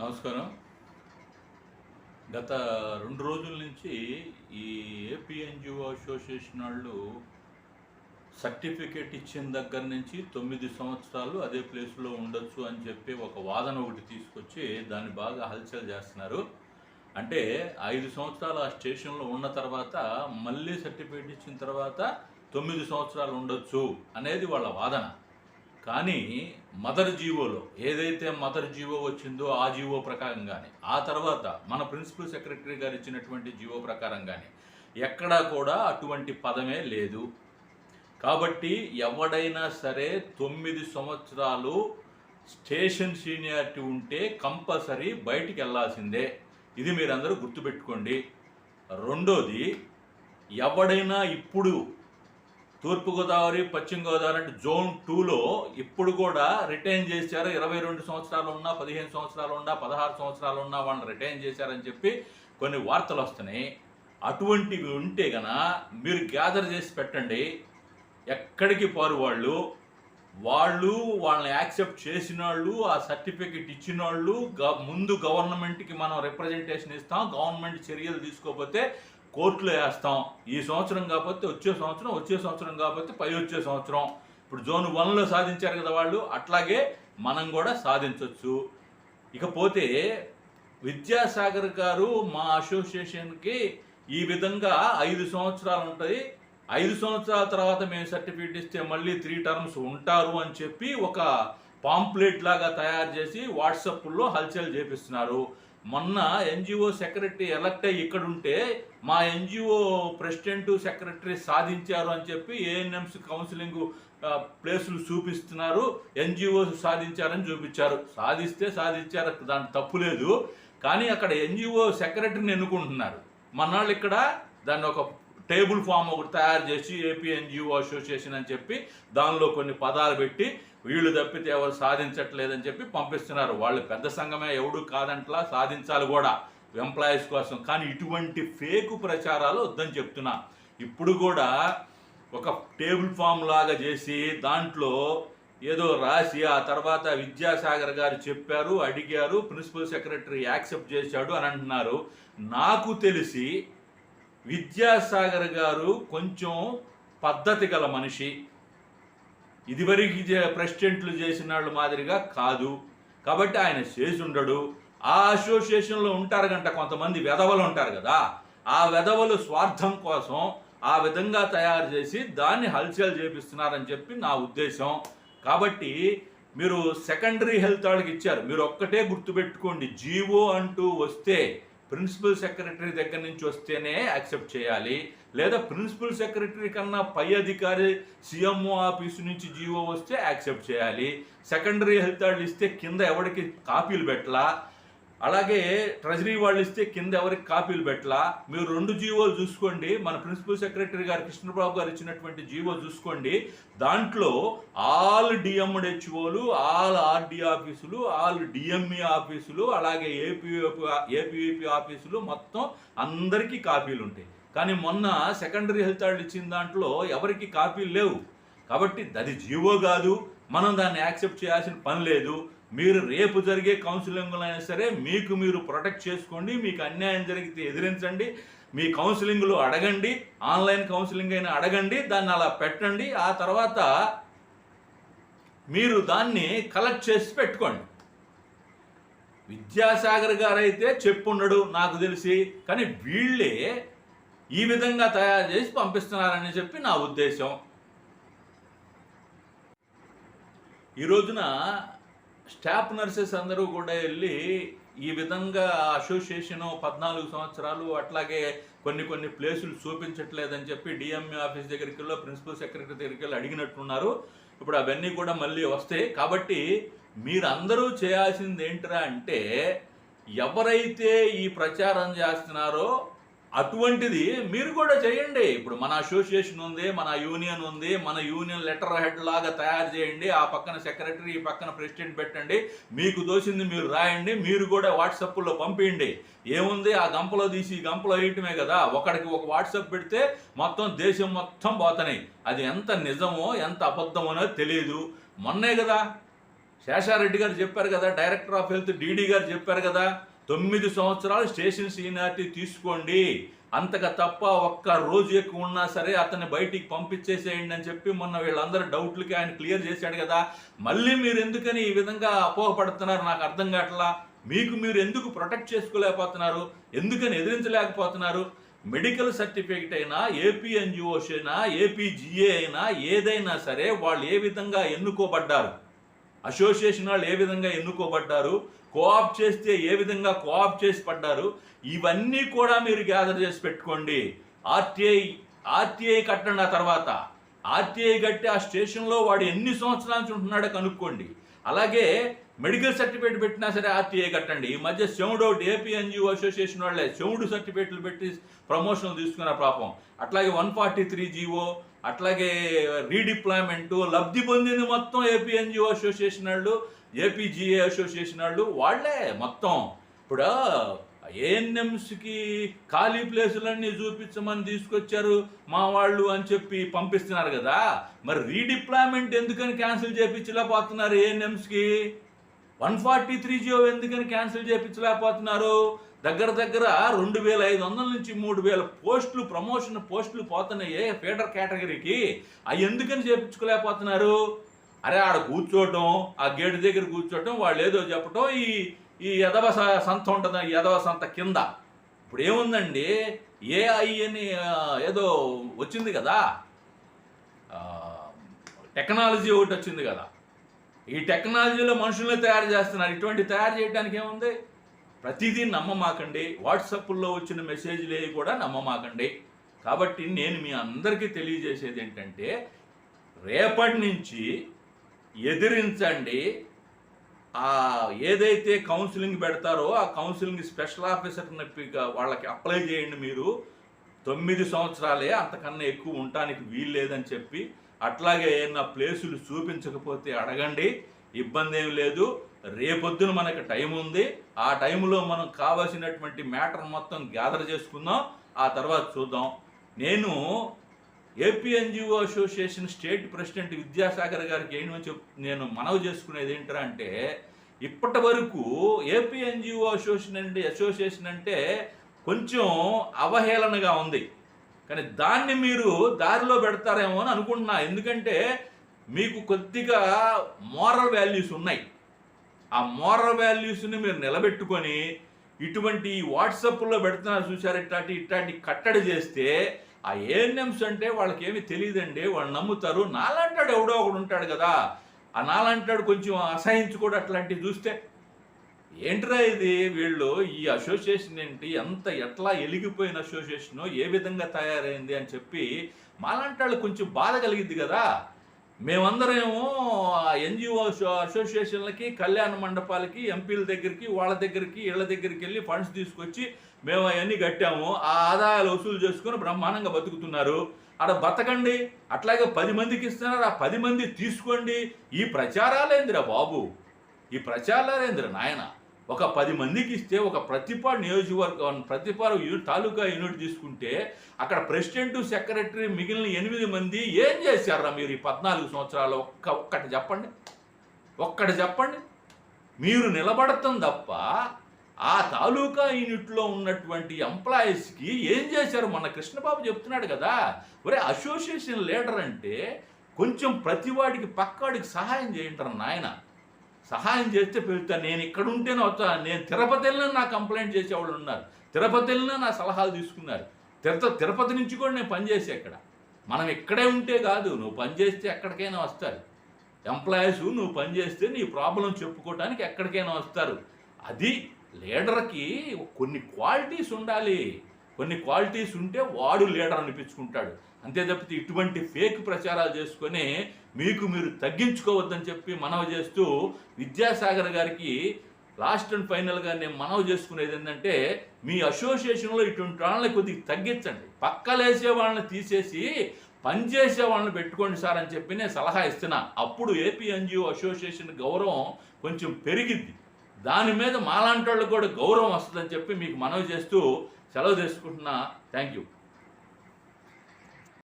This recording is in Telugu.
నమస్కారం. గత రెండు రోజుల నుంచి ఈ ఏపీఎన్జిఓ అసోసియేషన్ వాళ్ళు సర్టిఫికేట్ ఇచ్చిన దగ్గర నుంచి తొమ్మిది సంవత్సరాలు అదే ప్లేస్లో ఉండొచ్చు అని చెప్పి ఒక వాదన ఒకటి తీసుకొచ్చి దాన్ని బాగా హల్చల్ చేస్తున్నారు. అంటే ఐదు సంవత్సరాలు ఆ స్టేషన్లో ఉన్న తర్వాత మళ్ళీ సర్టిఫికేట్ ఇచ్చిన తర్వాత తొమ్మిది సంవత్సరాలు ఉండొచ్చు అనేది వాళ్ళ వాదన. కానీ మదర్ జీవోలో ఏదైతే మదర్ జీవో వచ్చిందో ఆ జీవో ప్రకారం కానీ ఆ తర్వాత మన ప్రిన్సిపల్ సెక్రటరీ గారు ఇచ్చినటువంటి జీవో ప్రకారం కానీ ఎక్కడా కూడా అటువంటి పదమే లేదు. కాబట్టి ఎవడైనా సరే తొమ్మిది సంవత్సరాలు స్టేషన్ సీనియారిటీ ఉంటే కంపల్సరీ బయటికి వెళ్ళాల్సిందే. ఇది మీరందరూ గుర్తుపెట్టుకోండి. రెండోది ఎవడైనా ఇప్పుడు తూర్పుగోదావరి పశ్చిమ గోదావరి అంటే జోన్ టూలో ఇప్పుడు కూడా రిటైన్ చేశారు. ఇరవై రెండు సంవత్సరాలు ఉన్నా పదిహేను సంవత్సరాలు ఉన్నా పదహారు సంవత్సరాలు ఉన్నా వాళ్ళని రిటైన్ చేశారని చెప్పి కొన్ని వార్తలు వస్తున్నాయి. అటువంటివి ఉంటే గన మీరు గ్యాదర్ చేసి పెట్టండి. ఎక్కడికి పోరు వాళ్ళు? వాళ్ళు వాళ్ళని యాక్సెప్ట్ చేసిన వాళ్ళు ఆ సర్టిఫికెట్ ఇచ్చిన వాళ్ళు గ- ముందు గవర్నమెంట్కి మనం రిప్రజెంటేషన్ ఇస్తాం. గవర్నమెంట్ చర్యలు తీసుకోకపోతే కోర్టులో వేస్తాం. ఈ సంవత్సరం కాకపోతే వచ్చే సంవత్సరం వచ్చే సంవత్సరం కాకపోతే పై వచ్చే సంవత్సరం. ఇప్పుడు జోన్ వన్లో సాధించారు కదా వాళ్ళు అట్లాగే మనం కూడా సాధించవచ్చు ఇకపోతే విద్యాసాగర్ గారు మా అసోసియేషన్కి ఈ విధంగా ఐదు సంవత్సరాలు ఉంటుంది. ఐదు సంవత్సరాల తర్వాత మేము సర్టిఫికేట్ ఇస్తే మళ్ళీ త్రీ టర్మ్స్ ఉంటారు అని చెప్పి ఒక పాంప్లెట్ లాగా తయారు చేసి వాట్సాప్లో హల్చల్ చేపిస్తున్నారు. మొన్న ఎన్జిఓ సెక్రటరీ ఎలక్ట్ అయ్యి ఇక్కడ ఉంటే మా ఎన్జిఓ ప్రెసిడెంట్ సెక్రటరీ సాధించారు అని చెప్పి ఏఎన్ఎంస్ కౌన్సిలింగ్ ప్లేసులు చూపిస్తున్నారు. ఎన్జిఓ సాధించారని చూపించారు. సాధిస్తే సాధించారు దాని తప్పు లేదు. కానీ అక్కడ ఎన్జిఓ సెక్రటరీని ఎన్నుకుంటున్నారు. మన్నాళ్ళు ఇక్కడ దాన్ని ఒక టేబుల్ ఫామ్ ఒకటి తయారు చేసి ఏపీ ఎన్జిఓ అసోసియేషన్ అని చెప్పి దానిలో కొన్ని పదాలు పెట్టి వీళ్ళు తప్పితే ఎవరు సాధించట్లేదని చెప్పి పంపిస్తున్నారు. వాళ్ళు పెద్ద సంఘమే ఎవడు కాదంట్లా సాధించాలి కూడా ఎంప్లాయీస్ కోసం. కానీ ఇటువంటి ఫేక్ ప్రచారాలు వద్దని చెప్తున్నా. ఇప్పుడు కూడా ఒక టేబుల్ ఫామ్ లాగా చేసి దాంట్లో ఏదో రాసి ఆ తర్వాత విద్యాసాగర్ గారు చెప్పారు అడిగారు ప్రిన్సిపల్ సెక్రటరీ యాక్సెప్ట్ చేశాడు అని అంటున్నారు. నాకు తెలిసి విద్యాసాగర్ గారు కొంచెం పద్ధతి గల మనిషి. ఇదివరకు ప్రెసిడెంట్లు చేసిన వాళ్ళు మాదిరిగా కాదు. కాబట్టి ఆయన చేసి ఉండడు. ఆ అసోసియేషన్లో ఉంటారు గంట కొంతమంది వెధవలు ఉంటారు కదా. ఆ వెధవలు స్వార్థం కోసం ఆ విధంగా తయారు చేసి దాన్ని హల్చల్ చేపిస్తున్నారని చెప్పి నా ఉద్దేశం. కాబట్టి మీరు సెకండరీ హెల్త్ వాళ్ళకి ఇచ్చారు. మీరు ఒక్కటే గుర్తుపెట్టుకోండి. జీవో అంటూ వస్తే ప్రిన్సిపల్ సెక్రటరీ దగ్గర నుంచి వస్తేనే యాక్సెప్ట్ చేయాలి. లేదా ప్రిన్సిపల్ సెక్రటరీ కన్నా పై అధికారి సీఎంఓ ఆఫీసు నుంచి జీవో వస్తే యాక్సెప్ట్ చేయాలి. సెకండరీ హెల్త్ వాళ్ళు ఇస్తే కింద ఎవరికి కాపీలు పెట్టలా? అలాగే ట్రెజరీ వాళ్ళు ఇస్తే కింద ఎవరికి కాపీలు పెట్టలా? మీరు రెండు జీవోలు చూసుకోండి. మన ప్రిన్సిపల్ సెక్రటరీ గారు కృష్ణబాబు గారు ఇచ్చినటువంటి జీవో చూసుకోండి. దాంట్లో ఆల్ డిఎండ్హెచ్ఓలు ఆల్ ఆర్డి ఆఫీసులు ఆల్ డిఎంఈ ఆఫీసులు అలాగే ఏపీ ఏపీఏపీ ఆఫీసులు మొత్తం అందరికీ కాపీలు ఉంటాయి. కానీ మొన్న సెకండరీ హెల్త్ వాళ్ళు ఇచ్చిన దాంట్లో ఎవరికి కాపీలు లేవు. కాబట్టి అది జీవో కాదు. మనం దాన్ని యాక్సెప్ట్ చేయాల్సిన పని లేదు. మీరు రేపు జరిగే కౌన్సిలింగ్లో అయినా సరే మీకు మీరు ప్రొటెక్ట్ చేసుకోండి మీకు అన్యాయం జరిగితే ఎదిరించండి మీ కౌన్సిలింగ్లో అడగండి ఆన్లైన్ కౌన్సిలింగ్ అయినా అడగండి దాన్ని అలా పెట్టండి ఆ తర్వాత మీరు దాన్ని కలెక్ట్ చేసి పెట్టుకోండి. విద్యాసాగర్ గారు అయితే చెప్పుండడు నాకు తెలిసి కానీ వీళ్ళే ఈ విధంగా తయారు చేసి పంపిస్తున్నారని చెప్పి నా ఉద్దేశం. ఈ రోజున స్టాఫ్ నర్సెస్ అందరూ కూడా వెళ్ళి ఈ విధంగా అసోసియేషన్ పద్నాలుగు సంవత్సరాలు అట్లాగే కొన్ని కొన్ని ప్లేసులు చూపించట్లేదని చెప్పి డిఎంఏ ఆఫీస్ దగ్గరికి వెళ్ళి ప్రిన్సిపల్ సెక్రటరీ దగ్గరికి వెళ్ళి అడిగినట్టున్నారు. ఇప్పుడు అవన్నీ కూడా మళ్ళీ వస్తాయి. కాబట్టి మీరందరూ చేయాల్సింది ఏంటిరా అంటే ఎవరైతే ఈ ప్రచారం చేస్తున్నారో అటువంటిది మీరు కూడా చేయండి. ఇప్పుడు మన అసోసియేషన్ ఉంది మన యూనియన్ ఉంది మన యూనియన్ లెటర్ హెడ్ లాగా తయారు చేయండి. ఆ పక్కన సెక్రటరీ ఈ పక్కన ప్రెసిడెంట్ పెట్టండి. మీకు దోసింది మీరు రాయండి. మీరు కూడా వాట్సాప్లో పంపించండి ఏముంది? ఆ గంపలో తీసి ఈ గంపలో వేయటమే కదా. ఒకడికి ఒక వాట్సాప్ పెడితే మొత్తం దేశం మొత్తం పోతున్నాయి. అది ఎంత నిజమో ఎంత అబద్ధమో తెలియదు మొన్నే కదా శేషారెడ్డి గారు చెప్పారు కదా డైరెక్టర్ ఆఫ్ హెల్త్ డీడీ గారు చెప్పారు కదా తొమ్మిది సంవత్సరాలు స్టేషన్ సీనియారిటీ తీసుకోండి. అంతగా తప్ప ఒక్క రోజు ఎక్కువ ఉన్నా సరే అతన్ని బయటికి పంపించేసేయండి అని చెప్పి మొన్న వీళ్ళందరూ డౌట్లకి ఆయన క్లియర్ చేశాడు కదా. మళ్ళీ మీరు ఎందుకని ఈ విధంగా అపోహపడుతున్నారు? నాకు అర్థం కావట్లా? మీకు మీరు ఎందుకు ప్రొటెక్ట్ చేసుకోలేకపోతున్నారు? ఎందుకని ఎదిరించలేకపోతున్నారు? మెడికల్ సర్టిఫికేట్ అయినా ఏపీఎన్జిఓస్ అయినా ఏపీజిఏ అయినా ఏదైనా సరే వాళ్ళు ఏ విధంగా ఎన్నుకోబడ్డారు? అసోసియేషన్ వాళ్ళు ఏ విధంగా ఎన్నుకోబడ్డారు? కోఆప్ చేస్తే ఏ విధంగా కోఆప్ చేసి పడ్డారు? ఇవన్నీ కూడా మీరు గ్యాదర్ చేసి పెట్టుకోండి. ఆర్టీఐ ఆర్టీఐ కట్టండి ఆ తర్వాత. ఆర్టీఐ కట్టి ఆ స్టేషన్లో వాడు ఎన్ని సంవత్సరాల నుంచి ఉంటున్నాడో కనుక్కోండి. అలాగే మెడికల్ సర్టిఫికేట్ పెట్టినా సరే ఆర్టీఐ కట్టండి. ఈ మధ్య శివుడు ఒకటి ఏపీ ఎన్జిఓ అసోసియేషన్ వాళ్ళే శివుడు సర్టిఫికేట్లు పెట్టి ప్రమోషన్లు తీసుకున్న పాపం. అట్లాగే వన్ ఫార్టీ త్రీ జీవో అట్లాగే రీడిప్లాయ్మెంట్ లబ్ధి పొందింది మొత్తం ఏపీ ఎన్జిఓ అసోసియేషన్ వాళ్ళు. ఏపీజీఏ అసోసియేషన్ వాళ్ళు వాళ్ళే మొత్తం. ఇప్పుడు ఏఎన్ఎంస్కి ఖాళీ ప్లేసులన్నీ చూపించమని తీసుకొచ్చారు మా వాళ్ళు అని చెప్పి పంపిస్తున్నారు కదా. మరి రీడిప్లాయ్మెంట్ ఎందుకని క్యాన్సిల్ చేయించలేకపోతున్నారు ఏఎన్ఎంస్కి వన్ ఫార్టీ త్రీ జియో ఎందుకని క్యాన్సిల్ చేయించలేకపోతున్నారు దగ్గర దగ్గర రెండు వేల ఐదు వందల నుంచి మూడు వేల పోస్టులు ప్రమోషన్ పోస్టులు పోతున్నాయి ఫీడర్ కేటగిరీకి. అవి ఎందుకని చేయించుకోలేకపోతున్నారు అరే ఆడ కూర్చోవటం ఆ గేటు దగ్గర కూర్చోవటం వాళ్ళు ఏదో చెప్పటం ఈ ఈ యదవ స- సంత ఉంటుంది ఈ యదవ సంత కింద. ఇప్పుడు ఏముందండి ఏఐ అని ఏదో వచ్చింది కదా? టెక్నాలజీ ఒకటి వచ్చింది కదా. ఈ టెక్నాలజీలో మనుషుల్ని తయారు చేస్తున్నారు. ఇటువంటి తయారు చేయడానికి ఏముంది? ప్రతిదీ నమ్మమాకండి. వాట్సాప్లో వచ్చిన మెసేజ్లు ఏవి కూడా నమ్మమాకండి. కాబట్టి నేను మీ అందరికీ తెలియజేసేది ఏంటంటే రేపటి నుంచి ఎదిరించండి. ఆ ఏదైతే కౌన్సిలింగ్ పెడతారో ఆ కౌన్సిలింగ్ స్పెషల్ ఆఫీసర్ పిక- వాళ్ళకి అప్లై చేయండి మీరు. తొమ్మిది సంవత్సరాలే అంతకన్నా ఎక్కువ ఉండటానికి వీలు లేదని చెప్పి అట్లాగే ఏమైనా ప్లేసులు చూపించకపోతే అడగండి. ఇబ్బంది ఏం లేదు. రేపొద్దున మనకి టైం ఉంది. ఆ టైంలో మనం కావాల్సినటువంటి మ్యాటర్ మొత్తం గ్యాదర్ చేసుకుందాం. ఆ తర్వాత చూద్దాం. నేను AP NGO association state president Vidyasagar గారికి ఏమని చెప్ నేను మనవి చేసుకునేది ఏంటంటే అంటే ఇప్పటి వరకు ఏపీ ఎన్జిఓ అసోసియేషన్ అంటే అసోసియేషన్ అంటే కొంచెం అవహేళనగా ఉంది. కానీ దాన్ని మీరు దారిలో పెడతారేమో అని అనుకుంటున్నా. ఎందుకంటే మీకు కొద్దిగా మోరల్ వాల్యూస్ ఉన్నాయి. ఆ మోరల్ వాల్యూస్ని మీరు నిలబెట్టుకొని ఇటువంటి వాట్సాప్లో పెడుతున్నారు చూసారు ఇట్లాంటి ఇట్లాంటి కట్టడి చేస్తే ఆ ఏఎన్ఎంస్ అంటే వాళ్ళకి ఏమి తెలియదండి వాళ్ళు నమ్ముతారు. నాలంటాడు ఎవడో ఒకడు ఉంటాడు కదా. ఆ నాలంటాడు కొంచెం అసహించు కూడా అట్లాంటివి చూస్తే ఏంట్రా ఇది వీళ్ళు? ఈ అసోసియేషన్ ఏంటి? ఎంత ఎట్లా ఎలిగిపోయిన అసోసియేషన్ ఏ విధంగా తయారైంది అని చెప్పి మాలాంటి వాళ్ళు కొంచెం బాధ కలిగిద్ది కదా. మేమందరేమో ఎన్జిఓ అసోసియేషన్లకి కళ్యాణ మండపాలకి ఎంపీల దగ్గరికి వాళ్ళ దగ్గరికి ఇళ్ళ దగ్గరికి వెళ్ళి ఫండ్స్ తీసుకొచ్చి మేము అవన్నీ కట్టాము. ఆ ఆదాయాలు వసూలు చేసుకుని బ్రహ్మాండంగా బతుకుతున్నారు. అక్కడ బతకండి. అట్లాగే పది మందికి ఇస్తున్నారు. ఆ పది మంది తీసుకోండి. ఈ ప్రచారాలేంద్ర బాబు? ఈ ప్రచారాలేంద్ర నాయనా? ఒక పది మందికి ఇస్తే ఒక ప్రతిపాడు నియోజకవర్గం ప్రతిపాడు యూనిట్ తాలూకా యూనిట్ తీసుకుంటే అక్కడ ప్రెసిడెంట్ సెక్రటరీ మిగిలిన ఎనిమిది మంది ఏం చేశారా మీరు ఈ పద్నాలుగు సంవత్సరాలు ఒక్క ఒక్కటి చెప్పండి. ఒక్కటి చెప్పండి. మీరు నిలబడతాం తప్ప ఆ తాలూకా యూనిట్లో ఉన్నటువంటి ఎంప్లాయీస్కి ఏం చేశారు? మన కృష్ణబాబు చెప్తున్నాడు కదా. ఒరే అసోసియేషన్ లీడర్ అంటే కొంచెం ప్రతివాడికి పక్కాడికి సహాయం చేయంటారు నాయన? సహాయం చేస్తే పెరుగుతాను. నేను ఇక్కడ ఉంటేనే వస్తాను నేను తిరుపతి వెళ్ళినా నా కంప్లైంట్ చేసేవాళ్ళు ఉన్నారు. తిరుపతి వెళ్ళినా నా సలహాలు తీసుకున్నారు. తిరుపతి తిరుపతి నుంచి కూడా నేను పనిచేసే ఇక్కడ. మనం ఇక్కడే ఉంటే కాదు నువ్వు పనిచేస్తే ఎక్కడికైనా వస్తారు. ఎంప్లాయీస్ నువ్వు పనిచేస్తే నీ ప్రాబ్లం చెప్పుకోవడానికి ఎక్కడికైనా వస్తారు. అది లీడర్కి కొన్ని క్వాలిటీస్ ఉండాలి. కొన్ని క్వాలిటీస్ ఉంటే వాడు లీడర్ అనిపించుకుంటాడు. అంతే తప్పితే ఇటువంటి ఫేక్ ప్రచారాలు చేసుకొని మీకు మీరు తగ్గించుకోవద్దని చెప్పి మనవి చేస్తూ విద్యాసాగర్ గారికి లాస్ట్ అండ్ ఫైనల్గా నేను మనవి చేసుకునేది ఏంటంటే మీ అసోసియేషన్లో ఇటువంటి వాళ్ళని కొద్దిగా తగ్గించండి. పక్కలేసే వాళ్ళని తీసేసి పనిచేసే వాళ్ళని పెట్టుకోండి సార్ అని చెప్పి నేను సలహా ఇస్తున్నా. అప్పుడు ఏపీ ఎన్జిఓ అసోసియేషన్ గౌరవం కొంచెం పెరిగిద్ది. దాని మీద మాలాంటి వాళ్ళకి కూడా గౌరవం వస్తుందని చెప్పి మీకు మనవి చేస్తూ సెలవు తీసుకుంటున్నా. Thank you